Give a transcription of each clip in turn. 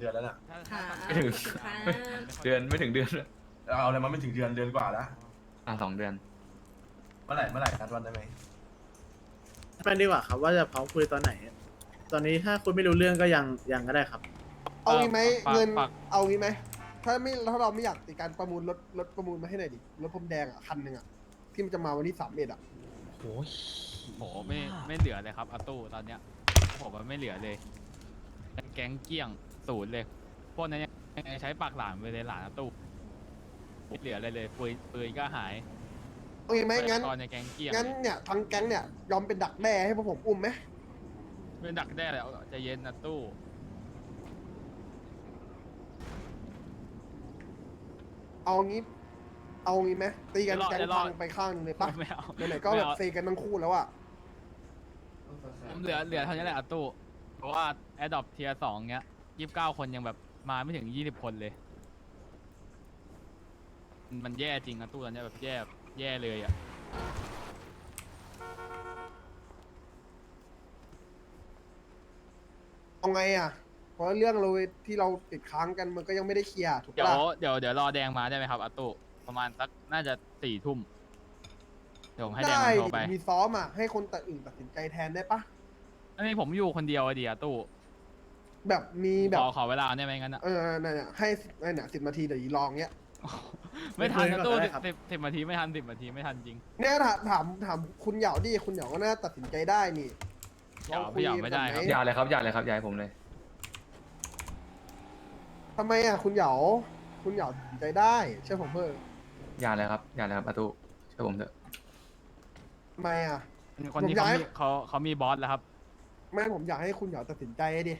เดือนแล้วน่ะค่ะไม่ถึง ค่ะเดือนไม่ถึงเดือนเอาอะไรมาไม่ถึงเดือนเดือนกว่าแล้วอะสองเดือน เมื่อไหร่เมื่อไหร่นัดวันได้ไหมไปดีกว่าครับว่าจะพร้อมคุยตอนไหน ตอนนี้ถ้าคุณไม่รู้เรื่องก็ยังยังก็ได้ครับ เอางี้ไหมฝากเงินฝาก เอางี้ไหมถ้าไม่ถ้าเราไม่อยากติดการประมูลรถรถประมูลมาให้หน่อยดิรถพรมแดงอะคันหนึ่งอะที่มันจะมาวันที่สามเอ็ดอะโหไม่ไม่เหลือเลยครับอาตู้ตอนเนี้ยผมมันไม่เหลือเลย แก๊งเกลี้ยง ศูนย์เลยพวกนั้นยังใช้ปากหลานไปเลยหลานอาตู้ไม่เหลืออะไรเลยปืนปืนก็หายเอางี้ไหมงั้นตอนในแก๊งเกลี้ยงงั้นเนี่ยทั้งแก๊งเนี่ยยอมเป็นดักแด้ให้พวกผมอุ้มไหมเป็นดักได้แล้วใจะเย็นนะตู้เอางี้เอางี้ไหมตีกันแก๊งพังไปข้างหนึงเลยปะไม่เอาไหนๆก็แบบเซกันทั้งคู่แล้วอะผมเหลือเหลือเท่านี้แหละอาตู้เพราะว่าแอดดอปเทียสองเงี้ย ยี่สิบเก้าคนยังแบบมาไม่ถึงยี่สิบคนเลย มันแย่จริงอาตู้ตอนเนี้ยแบบแย่แย่เลยอะ เอาไงอะ เพราะเรื่องเราที่เราติดค้างกันมันก็ยังไม่ได้เคลียร์ถูกเดี๋ยวปะล่ะเดี๋ยวเดี๋ยวรอแดงมาได้ไหมครับอาตุประมาณสักน่าจะสี่ทุ่มเดี๋ยวผมให้แดงได้มาโทรไป มีซ้อมอะให้คนแต่อื่นตัดสินใจแทนได้ปะอันนี้ผมอยู่คนเดียวอะดีอาตุ แบบมีแบบขอขอเวลาได้ไหมงั้นอะเออนั่นน่ะให้ไอ้เนี่ยสิบนาทีเดี๋ยวอีลองเนี้ย ไม่ทันไม่อาคุตุยก่อนก็ได้ครับสิบสิบนาทีไม่ทันสิบนาทีไม่ทันจริงเนี่ยถามถามถามคุณเหยาดิคุณเหยาก็น่าตัดสินใจได้นี่เหยาพี่เหยาไม่ได้ครับ อย่าเลยครับอย่าเลยครับอย่าให้ผมเลย ทำไมอะคุณเหยาคุณเหยาตัดสินใจได้เชื่อผมเพิ่มอย่าเลยครับอย่าเลยครับอาตุเชื่อผมเถอะ ทำไมอะ คนที่ผมย้ายเขามีเขาเขามีบอสแล้วครับ ไม่ผมอยากให้คุณเหยาตัดสินใจดิ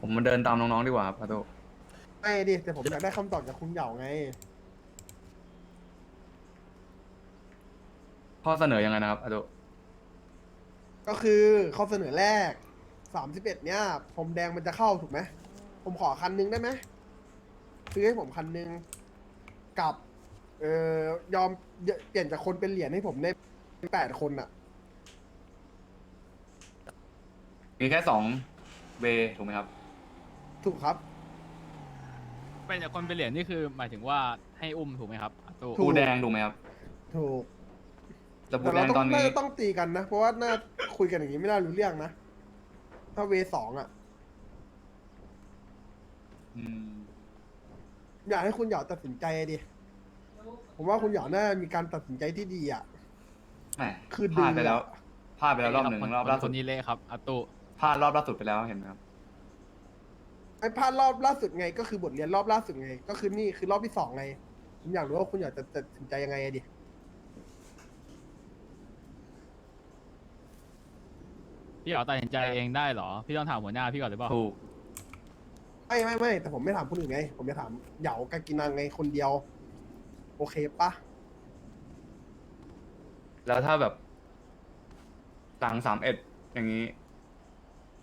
ผมมาเดินตามน้องๆดีกว่าครับอาตุไม่ดิแต่ผมอยากได้คำตอบจากคุณเหยาไง ข้อเสนอยังไงนะครับอาตุก็คือข้อเสนอแรกสามสิบเอ็ดเนี่ยผมแดงมันจะเข้าถูกไหมผมขอคันนึงได้ไหมซื้อให้ผมคันนึงกับ เอ่อยอมเปลี่ยนจากคนเป็นเหรียญให้ผมได้แปดคนอะมีแค่สองเวถูกไหมครับ ถูกครับ เป็นจากคนเป็นเหรียญนี่คือหมายถึงว่าให้อุ้มถูกไหมครับอาตุถูก บูแดงถูกไหมครับถูก แต่บูแต่แดเรางต้ตอองนน่านี้จะต้องตีกันนะ เพราะว่าน่าคุยกันอย่างนี้ไม่น่ารู้เรื่องนะ ถ้าเวสองอะ อืม อยากให้คุณหยอดตัดสินใจดิ ผมว่าคุณหยอดน่ามีการตัดสินใจที่ดีอะ แหมคือพลาดดีไปแล้วอะพลาดไปแล้วรอบหนึ่งคนรอบคนล่าคสุดนนี้เละครับอาตุพลาดรอบล่าสุดไปแล้วเห็นไหมครับ ไอ้พลาดรอบล่าสุดไง ก็คือบทเรียนรอบล่าสุดไง ก็คือนี่คือรอบที่สองไงผมอยากรู้ว่าคุณหยอดจะตัดสินใจยังไงอะดิพี่เอาตัดสินใจเองได้เหรอ พี่ต้องถามหัวหน้าพี่ก่อนหรือเปล่าถูก ไม่ไม่ไม่แต่ผมไม่ถามคนอื่นไง ผมจะถามเหยากากินังไงคนเดียว โอเคปะแล้วถ้าแบบหลังสามเอ็ดอย่างนี้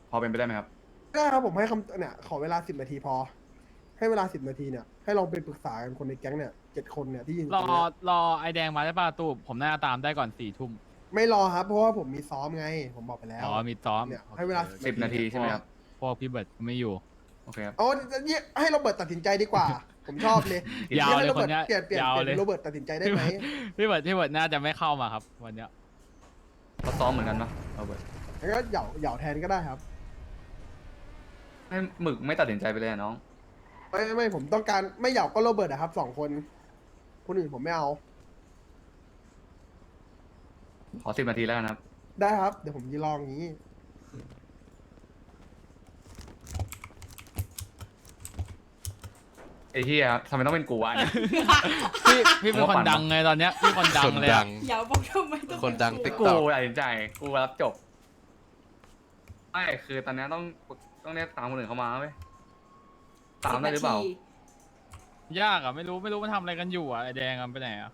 พอเป็นไปได้ไหมครับ ได้ครับผมให้คำเนี่ยขอเวลาสิบนาทีพอ ให้เวลาสิบนาทีเนี่ยให้ลองไปปรึกษากันคนในแก๊งเนี่ยเจ็ดคนเนี่ยที่ยืนตรรองเนี้ยรอไอแดงมาได้ป่ะอาตุผมน่าจะตามได้ก่อนสี่ทุ่มไม่รอครับ เพราะว่าผมมีซ้อมไง ผมบอกไปแล้ว อ๋อมีซ้อมเนี่ยให้เวลา สิบนาทีใช่ไหมครับ พวกพี่เบิร์ดไม่อยู่ โอเคครับโอ้เนี่ยให้โรเบิร์ตตัดสินใจดีกว่า ผมชอบเลยยาวเลยให้โรคเบินร์ตเนี้ยเปลี่ยนเปลี่ยนยาวเปลี่ยนเลย เป็นโรเบิร์ตตัดสินใจได้ไหมพี่เบิร์ดพี่เบิร์ดน่าจะไม่เข้ามาครับ วันเนี้ยเขาซ้อมเหมือนกันปะเอาเบิร์ตแล้วก็เหย่าเหย่าแทนก็ได้ครับ ให้หมึกไม่ตัดสินใจไปเลยอะน้อง ไม่ไม่ไม่ผมต้องการไม่เหย่าก็โรเบิร์ตอะครับสองคน คนอื่นผมไม่เอา ขอสิบนาทีแล้วกันครับ ได้ครับ เดี๋ยวผมจะลองอย่างนี้ ไอ้ที่ครับทำไมต้องเป็นกูวะเนี่ย พี่พี่เป็นผมคว่านปั่นดังไงตอนเนี้ยพี่คนดัคงนเลยดัอะง อย่าบอกทำไมต้องคนดังเป็ติ๊กกูต็อกกูตัดสินใจ กูรับจบ ไม่ คือตอนนี้ต้อง ต้องเรียกตามคนอื่นเข้ามาเว้ยตามได้หรือเปล่าสิบนทียากอะไม่รู้ไม่รู้มันทำอะไรกันอยู่อะไอแดงอะไปไหนอะ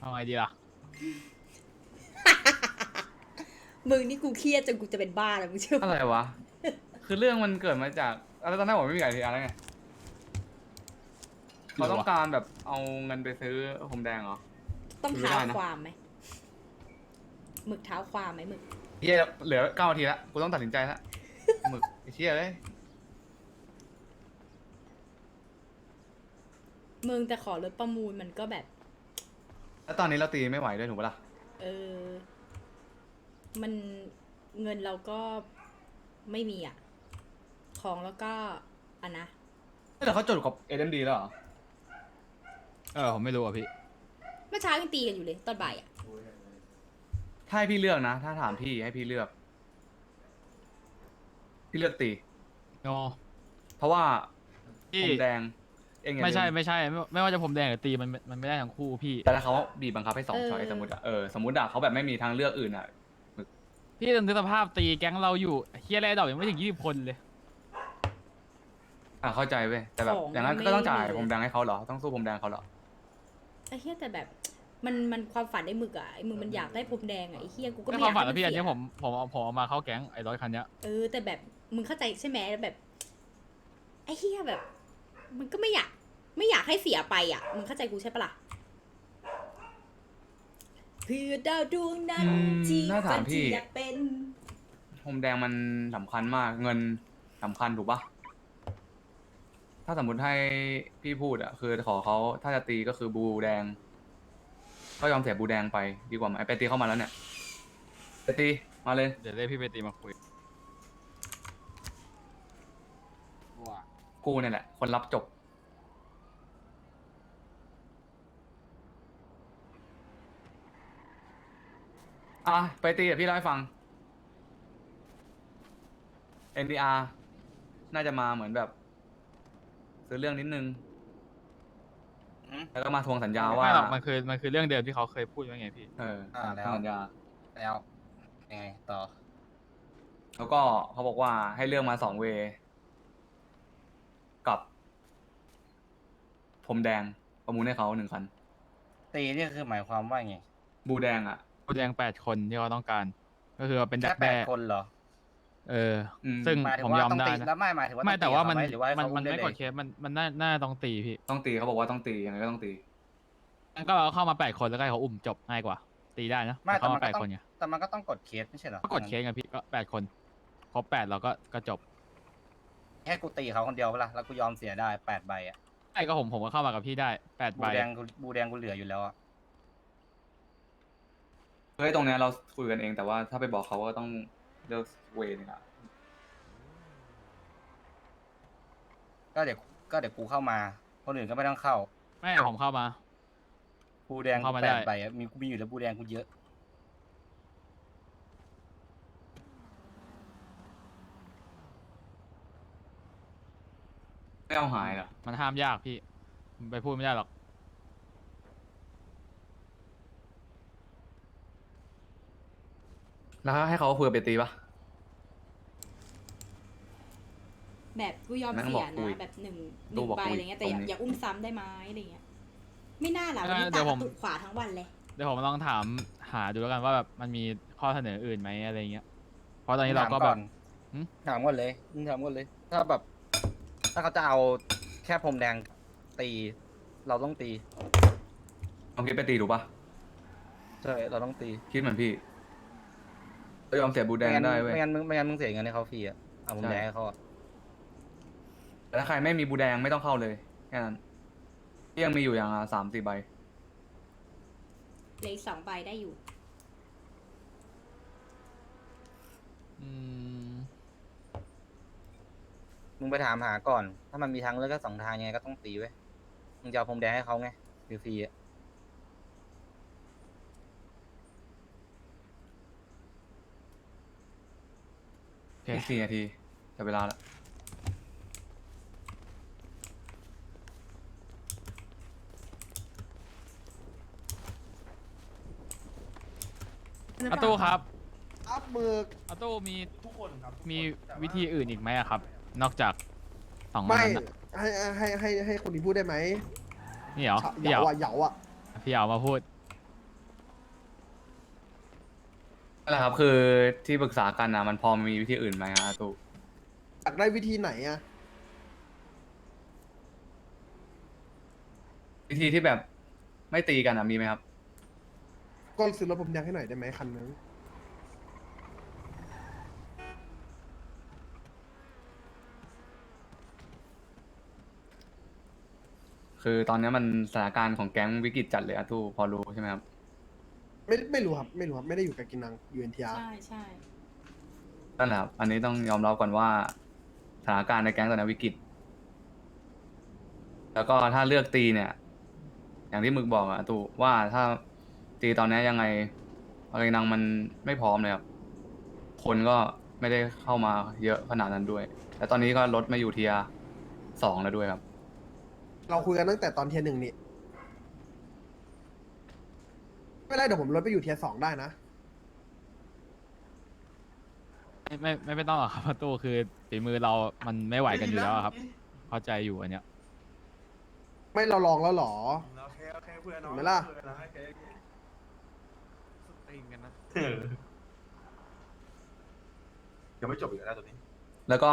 เอาไงดีล่ะ มึงนี่กูเครียดจนกูจะเป็นบ้าแล้วมึงเชื่อปะอะไรวะ คือเรื่องมันเกิดมาจากแล้วตอนนั้นผมไม่มีไอทีอาร์แล้วไงเขาต้องการแบบเอาเงินไปซื้อผมแดงเหรอ ต้องไม่เท้าได้นะความไหมหมึกเท้าความไหมหมึกเฮียเหลือเก้านาทีละกูต้องตัดสินใจละหมึกไอ้เชี่ยเลยมึงแต่ขอรถประมูลมันก็แบบ แล้วตอนนี้เราตีไม่ไหวด้วยถูกปะล่ะ เออ มันเงินเราก็ไม่มีอะ ของแล้วก็อันนะ แต่เขาจดกับเอ็มดีแล้วเหรอ เออผมไม่รู้อะพี่ เมื่อเช้ายังตีกันอยู่เลยตอนบ่ายอะ ถ้าให้พี่เลือกนะ ถ้าถามพี่ให้พี่เลือก พี่เลือกตี โนเพราะว่าพี่ผมแดง เองอย่าไม่ใช่ลืไม่ใช่ไม่ไม่ว่าจะผมแดงหรือตีมันมันไม่ได้ทั้งคู่พี่ แต่ถ้าเขาบีบบังคับให้สองช้อยสมมติอะเออสมมติอะเขาแบบไม่มีทางเลือกอื่นอะ พี่ต้องนึกสภาพตีแก๊งเราอยู่เฮียแรดดอกยังไม่ถึงยี่สิบคนเลย อะเข้าใจเว้ยแต่แบบของอย่างนั้นมันก็ต้องจ่ายไม่มีเลยผมแดงให้เขาเหรอต้องสู้ผมแดงเขาเหรอไอ้เฮียแต่แบบมันมันความฝันไอ้หมึกอะไอ้หมึกมันอยากได้ผมแดงอะไอ้เฮียกูก็ไม่ไม่คอวามยากฝันให้แล้วพี่อันเสีนี้ยผมผมเอาผมเอามาเข้าแก๊งไอ้รถคันเนี้ยเออแต่แบบมึงเข้าใจใช่ไหมแล้วแบบไอ้เฮียแบบ มันก็ไม่อยาก ไม่อยากให้เสียไปอะมึงเข้าใจกูใช่ปะล่ะเพื่อดาวดวงนั้นอืมที่น่าถามฝันที่พี่อยากเป็นผมแดงมันสำคัญมากเงินสำคัญถูกปะถ้าสมมติให้พี่พูดอะคือขอเขาถ้าจะตีก็คือบูแดง ก็ยอมเสียบูแดงไปดีกว่าไหมไปตีเข้ามาแล้วเนี่ยไปตีมาเลย เดี๋ยวเรียกพี่ไปตีมาคุยกูเนี่ยแหละ คนรับจบ อะไปตีกับพี่เล่าให้ฟัง NDR น่าจะมาเหมือนแบบ ซื้อเรื่องนิดนึงแล้วก็มาทวงสัญญาว่าไม่หรอกมันคือมันคือเรื่องเดิมที่เขาเคยพูดไว้ไงพี่ เอออ่าแล้ว ทวงสัญญา แล้วยังไงต่อ แล้วก็เขาบอกว่าให้เลือกมาสองเวกับผมแดงประมูลให้เขาหนึ่งคันตีนี่คือหมายความว่าไง บูแดงอะ ผู้แดงแปดคนที่เขาต้องการ ก็คือเป็นดัแค่กแปแด้ดคนเหรอเอออมซึ่งหมายถึผงมว่ายอมต้องได้ตีนะ แล้วไม่หมายถึงว่าไม่แต่ว่ามันองตีเขไหรือว่าให้มันเขามันอุ้ไม่ด้กเลดยเคสมันมันน่าน่าต้องตีพี่ต้องตีเขาบอกว่าต้องตียังไงก็ต้องตีงั้นก็เราเข้ามาแปดคนแล้วก็ให้เขาอุ้มจบง่ายกว่า ตีได้นะไม่แต่แต่เข้ามัมานแปก็ดต้องคนไงแต่มันก็ต้องกดเคสไม่ใช่เหรอก็กดเคสกันพี่ก็แปดคนครบแปดเราก็ก็จบแค่กูตีเขาคนเดียวเปะล่าแล้วกูยอมเสียได้แปดใบอะไอ้ก็ผมผมก็เข้ามากับพี่ได้แปดบูใบแดงกูบูแดงกูเหลืออยู่แล้วอะ เฮ้ยตรงเนี้ยเราคุยกันเองแต่ว่าถ้าไปบอกเขาก็ต้องเลือกเวนึงอะก็เดี๋ยวก็เดี๋ยวกูเข้ามา คนอื่นก็ไม่ต้องเข้าไม่ผมเข้ามาบูแดงเข้ามาแปได้ดใบอะมีกูมีอยู่แล้วบูแดงกูเยอะ ไม่เอาหายเหรอมันห้ามยากพี่ไปพูดไม่ได้หรอก แล้วให้เขาคุยกับเบตีปะ แบบกูยอมนั่งเสีบอยกคุยนะแบบหนึ่งหตู้นึ่งบอกใบคุยอะไรเงี้ยแต่อย่าตรงนี้ อย่าอุ้มซ้ำได้ไหมอะไรเงี้ยไม่น่าหล่ะเอวันอนี้เดี๋ตายวผม ตุกขวาทั้งวันเลย เดี๋ยวผมลองถามหาดูแล้วกันว่าแบบมันมีข้อเสนออื่นไหมอะไรเงี้ย เพราะตอนนี้เราก็แบบ หืม ถามก่อนเลยมึงถามก่อนเลย ถ้าแบบ ถ้าเขาจะเอาแค่พรมแดงตี เราต้องตีลองคิดไปตีดูปะใช่เราต้องตี คิดเหมือนพี่ ก็ยอมเสียบูแดงไม่งั้นได้เว้ย ไม่งั้นมึงไม่งั้นมึงเสียเงินให้เขาฟรีอะเอาพรมใช่ แดงให้เขาอะแต่ถ้าใครไม่มีบูแดงไม่ต้องเข้าเลยแค่นั้นที่ยังมีอยู่อย่างละสามสี่ใบ เหลยสองใบได้อยู่ อืมมึงไปถามหาก่อน ถ้ามันมีทางเลือกแค่สองทางยังไงก็ต้องตีไว้ยมึงจะเอาพรมแดงให้เขาไงฟรีๆอะ เคอีกสี่นาทีจะเวลาละอาตู้ครับอัพมืออาตู้มีทุกคนครับมีวิธีอื่นอีกไหมอะครับ นอกจากสองอัไม่นนั้นอะให้ให้ให้ให้คนนี้พูดได้ไหมนี่เหรอเหพี่เหรยาออะเหยาอะพี่เหรอมาพูด นั่นแหละครับคือที่ปรึกษากันนะมันพอมีวิธีอื่นไหมฮะอาตุอยากได้วิธีไหนอะวิธีที่แบบไม่ตีกันอะมีไหมครับก็ซื้อรถผมแดงให้หน่อยได้ไหมคันนึงคือตอนนี้มันสถานการณ์ของแก๊งวิกฤตจัดเลยอาตุพอรู้ใช่ไหมครับ ไม่ไม่รู้ครับไม่รู้ครับไม่ได้อยู่กับกินังยูเอ็นทีอาร์ใช่ใช่นั่นแหละครับอันนี้ต้องยอมรับก่อนว่าสถานการณ์ในแก๊งตอนนี้วิกฤต แล้วก็ถ้าเลือกตีเนี่ย อย่างที่มึกบอกอะตูว่าถ้าตีตอนนี้ยังไงอะไรนังมันไม่พร้อมเลยครับ คนก็ไม่ได้เข้ามาเยอะขนาดนั้นด้วยและตอนนี้ก็ลดมาอยู่เทียสองแล้วด้วยครับ เราคุยกันตั้งแต่ตอนเทียร์หนึ่งนี่ ไม่ได้เดี๋ยวผมลดไปอยู่เทียร์สองได้นะ ไม่ไม่ไม่ไม่ต้องหรอกครับอาตู้คือฝีมือเรา มันไม่ไหวกันอยู่แล้วอะครับ เข้าใจอยู่อันเนี้ย ไม่เราลองแล้วเหรอ โอเคโอเคเพื่อนน้องเห็นไหมล่ะ เพื่อนนะโอเคโอเคตีกันนะเออยังไม่จบอีกนะตัวนี้ แล้วก็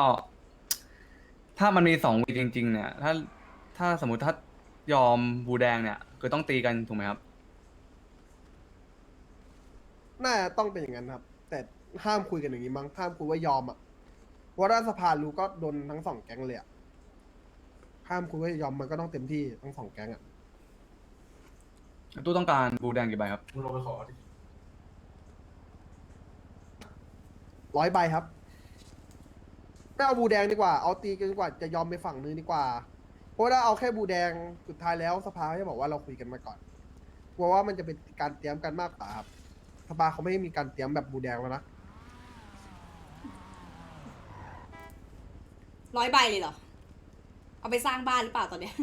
ถ้ามันมีสองวีจริง ๆ เนี่ย ถ้าถ้าสมมติถ้ายอมบูแดงเนี่ย คือต้องตีกันถูกไหมครับ น่าจะต้องเป็นอย่างนั้นครับ แต่ห้ามคุยกันอย่างนี้มั้งห้ามคุยว่ายอมอะเพราะถ้าสภารู้ก็โดนทั้งสองแก๊งเลยอะห้ามคุยว่ายอมมันก็ต้องเต็มที่ทั้งสองแก๊งอะตู้ต้องการบูแดงกี่ใบครับ มึงลงไปขอดิร้อยใบครับไม่เอาบูแดงดีกว่าเอาตีกันดีกว่าจะยอมไปฝั่งนึงดีกว่า เพราะถ้าเอาแค่บูแดงสุดท้ายแล้วสภาเขาจะบอกว่าเราคุยกันมาก่อนกลัวว่ามันจะเป็นการเตรียมกันมากกว่าครับ สภาเขาไม่ได้มีการเตรียมแบบบูแดงแล้วนะ ร้อยใบเลยเหรอ เอาไปสร้างบ้านหรือเปล่าตอนเนี้ย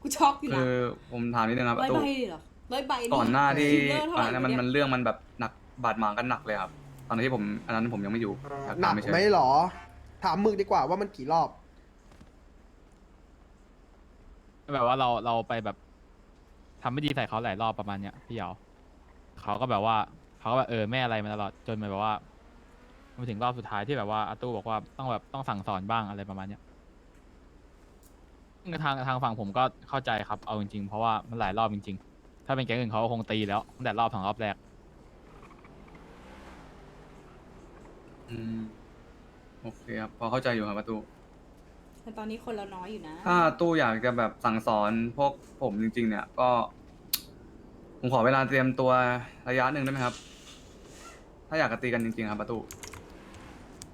กูช็อกอยู่คืนะอผมถามนิดนึงครับร้อยตู้ใบเลยเหรอร้อยใบก่อนหน้าที่ซิลเวอร์เท่าไหก่อนร่หน้านั้นมันวะมันเนี่ยเรื่องมันแบบหนักบาดหมางกันหนักเลยครับ ตอนที่ผมอันนั้นผมยังไม่อยู่อยากหนัถามกไม่ใช่ไหมหรอ ถามมึกดีกว่าว่ามันกี่รอบ แบบว่าเราเราไปแบบทำไม่ดีใส่เขาหลายรอบประมาณเนี้ยพี่เหยาเขาก็แบบว่า เขาก็แบบเออไม่อะไรมาตลอดจนแบบว่ามาถึงรอบสุดท้ายที่แบบว่าอาตู้บอกว่าต้องแบบต้องสั่งสอนบ้างอะไรประมาณเนี้ยซึ่งทางทางฝั่งผมก็เข้าใจครับเอาจริงๆเพราะว่ามันหลายรอบจริงๆ ถ้าเป็นแก๊งอื่นเขาก็คงตีแล้วตั้งแต่รอบสองรอบแรก อืมโอเคครับพอเข้าใจอยู่ครับประตูแต่ตอนนี้คนเราน้อยอยู่นะ ถ้าตู้อยากจะแบบสั่งสอนพวกผมจริง ๆ เนี่ย ก็ ผมขอเวลาเตรียมตัวระยะหนึ่งได้ไหมครับ ถ้าอยากจะตีกันจริงๆครับประตู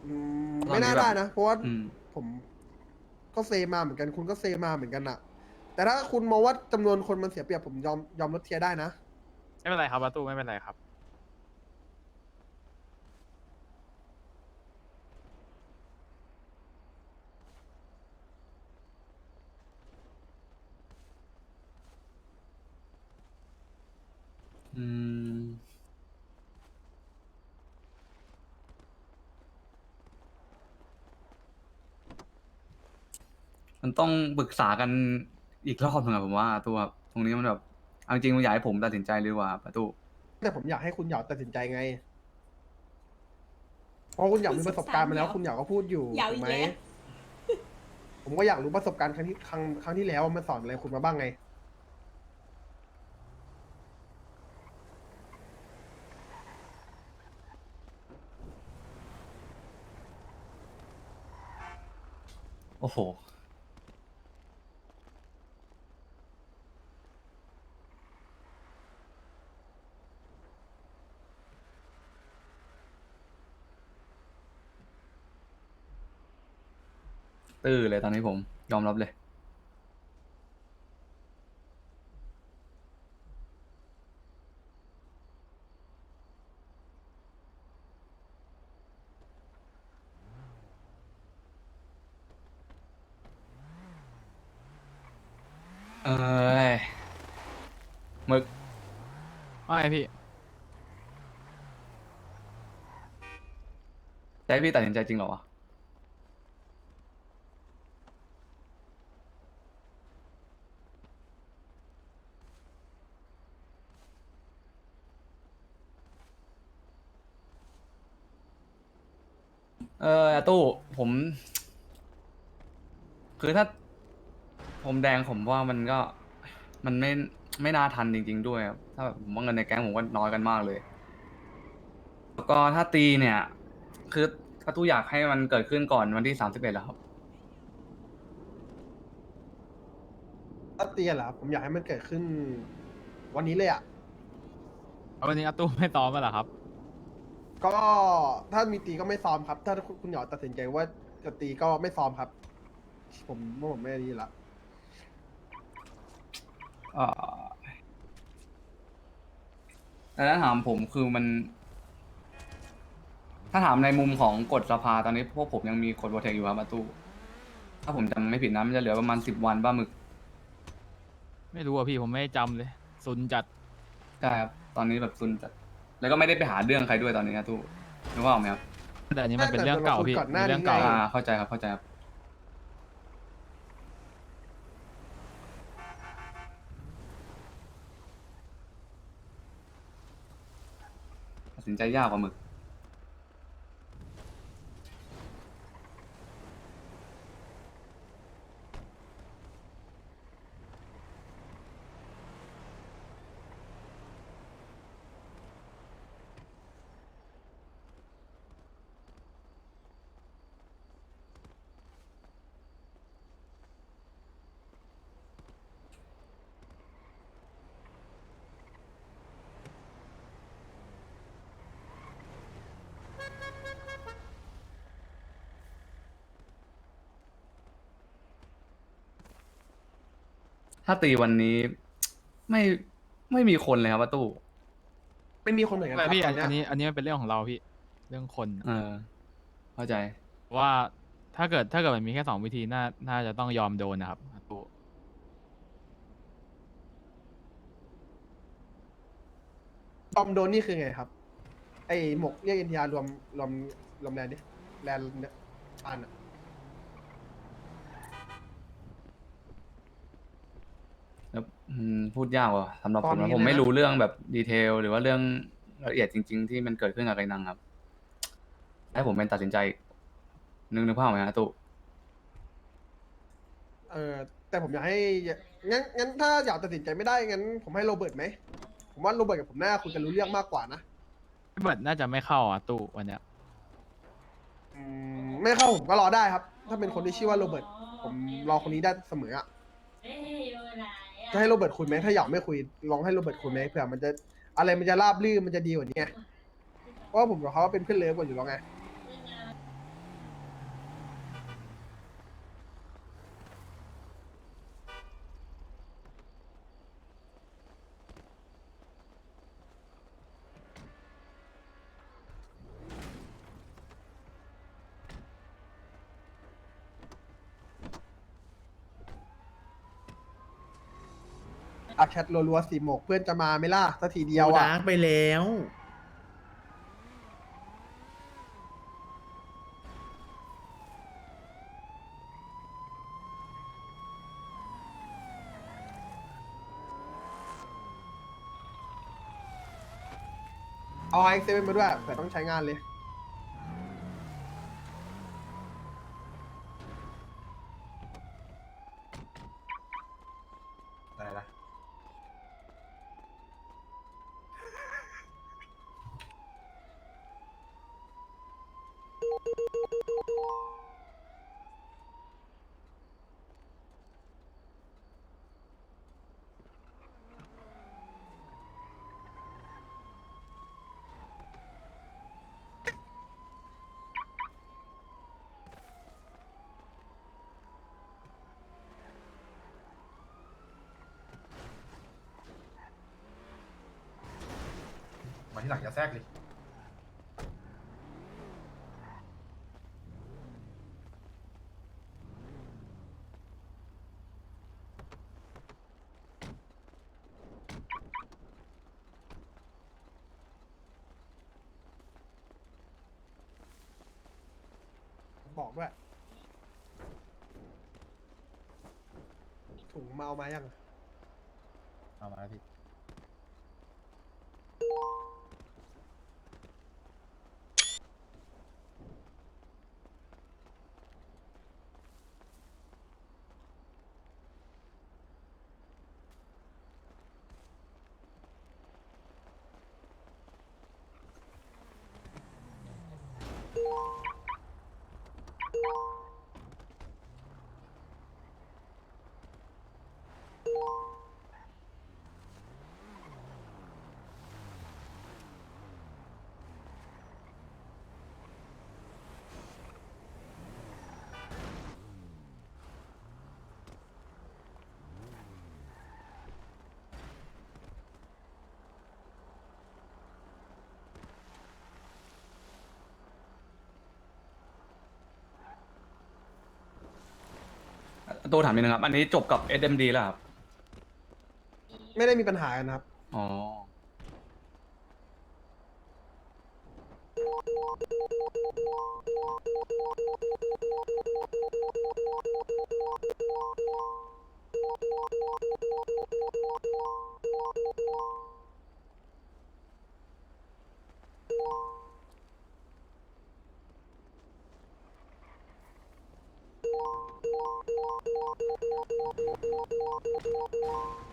อืมตอนนี้ไม่น่าแบบได้นะ เพราะว่าอืม ผมก็เซมาเหมือนกันคุณก็เซมาเหมือนกันอะแต่ถ้าคุณมองว่าจำนวนคนมันเสียเปรียบผมยอมยอมลดเทียร์ได้นะ ไม่เป็นไรครับอาตู้ไม่เป็นไรครับ มันต้องปรึกษากันอีกรอบหนึงอะผมว่าตัวครับตรงนี้มันแบบเอาจริงๆมันอยากให้ผมตัดสินใจเลยว่าประตูแต่ผมอยากให้คุณหยาดตัดสินใจไง เพราะคุณอยากมีประสบการณ์มาแล้ว คุณอยากก็พูดอยู่ยาวถูอีกกไหม แล้ว ผมก็อยากรู้ประสบการณ์ครั้งที่ครั้งครั้งที่แล้วว่ามันสอนอะไรคุณมาบ้างไง โอ้โห ตื้อเลยตอนนี้ผม ยอมรับเลย เอ้ยหมึกว่าไงพี่จะให้พี่ตัดสินใจจริงเหรอวะ เอออาตู้ผม คือถ้า ผมแดงผมว่ามันก็ มันไม่ไม่น่าทันจริง ๆ ด้วยครับถ้าแบบผมว่าเงินในแก๊งผมก็น้อยกันมากเลย แล้วก็ถ้าตีเนี่ย คืออาตู้อยากให้มันเกิดขึ้นก่อนวันที่สามสิบเอ็ดแล้วครับ ถ้าเตียนเหรอครับผมอยากให้มันเกิดขึ้น วันนี้เลยอะเอาวันนี้อาตู้ไม่ซ้อมมาเหรอครับ ก็ถ้ามีตีก็ไม่ซ้อมครับ ถ้าคุณคุณหยอดตัดสินใจว่าจะตีก็ไม่ซ้อมครับ ผมว่าผมไม่ดีละเอ่อแต่ถ้าถามผมคือมัน ถ้าถามในมุมของกฎสภาตอนนี้ พวกผมยังมีกฎโปรเทคอยู่ครับอาตู้ถ้าผมจำไม่ผิดนะมันจะเหลือประมาณสิบวันบ้าหมึกไม่รู้อะพี่ผมไม่ได้จำเลยซุนจัด ใช่ครับ ตอนนี้แบบซุนจัด แล้วก็ไม่ได้ไปหาเรื่องใครด้วยตอนนี้นะตู้นึกว่าออกไหมครับแต่อันนี้มันเป็นเรื่องเก่าพี่ก่อนหน้าเป็นเรื่นี้องไงเก่า อ่าเข้าใจครับเข้าใจครับตัดสินใจยากกว่าหมึก ถ้าตีวันนี้ ไม่ไม่มีคนเลยครับประตูไม่มีคนเหมือนกันคแต่รับพี่ตอัอนนเนี้ยอันนี้อันนี้มันเป็นเรื่องของเราพี่เรื่องคนเออ เข้าใจ ว่าถ้าเกิดถ้าเกิดมันมีแค่สองวิธีน่าน่าจะต้องยอมโดนนะครับอาตู้บอมโดนนี่คือไงครับ ไอหมกเรียกเอ็นทีอาร์รวมรวมรวมแลนด์ดิแลนด์เนี่ยอ่านอะ แล้ว อืมพูดยากว่ะสำหรับผมนะผมไม่รู้เรื่องแบบดีเทล หรือว่าเรื่องละเอียดจริง ๆ ที่มันเกิดขึ้นกับไกนังครับ ให้ผมเป็นตัดสินใจ นึกนึกภาพออกไหมฮะตุเออแต่ผมอยากให้งั้นงั้นถ้าอยากตัดสินใจไม่ได้งั้นผมให้โรเบิร์ตไหมผมว่าโรเบิร์ตกับผมน่าคุยกันรู้เรื่องมากกว่านะพี่เบิร์ดน่าจะไม่เข้าอาตู้วันเนี้ยอืมไม่เข้าผมก็รอได้ครับ ถ้าเป็นคนที่ชื่อว่าโรเบิร์ตผมรอคนนี้ได้เสมออะ จะให้โรเบิร์ตคุยไหมถ้าอยากไม่คุยลองให้โรเบิร์ตคุยไหมเผื่อมันจะอะไรมันจะราบรื่นมันจะดีกว่านี้ไงเพราะว่าผมกับเขาเป็นเพื่อนเลิฟกันอยู่แล้วไง อัพแชทรัวๆสีหมกเพื่อนจะมาไหม่ล่ะสักทีเดียวโดอะ ดาร์กไปแล้ว เอาไอเซเว่นมาด้วยเผื่อต้องใช้งานเลย หลังจะแทรกเลยบอกด้วย ถุงมาเอามายัง เอามาแล้วพี่ โตถามนิดนึงครับ อันนี้จบกับ SMD แล้วครับ ไม่ได้มีปัญหากันครับ อ๋อ Thank you.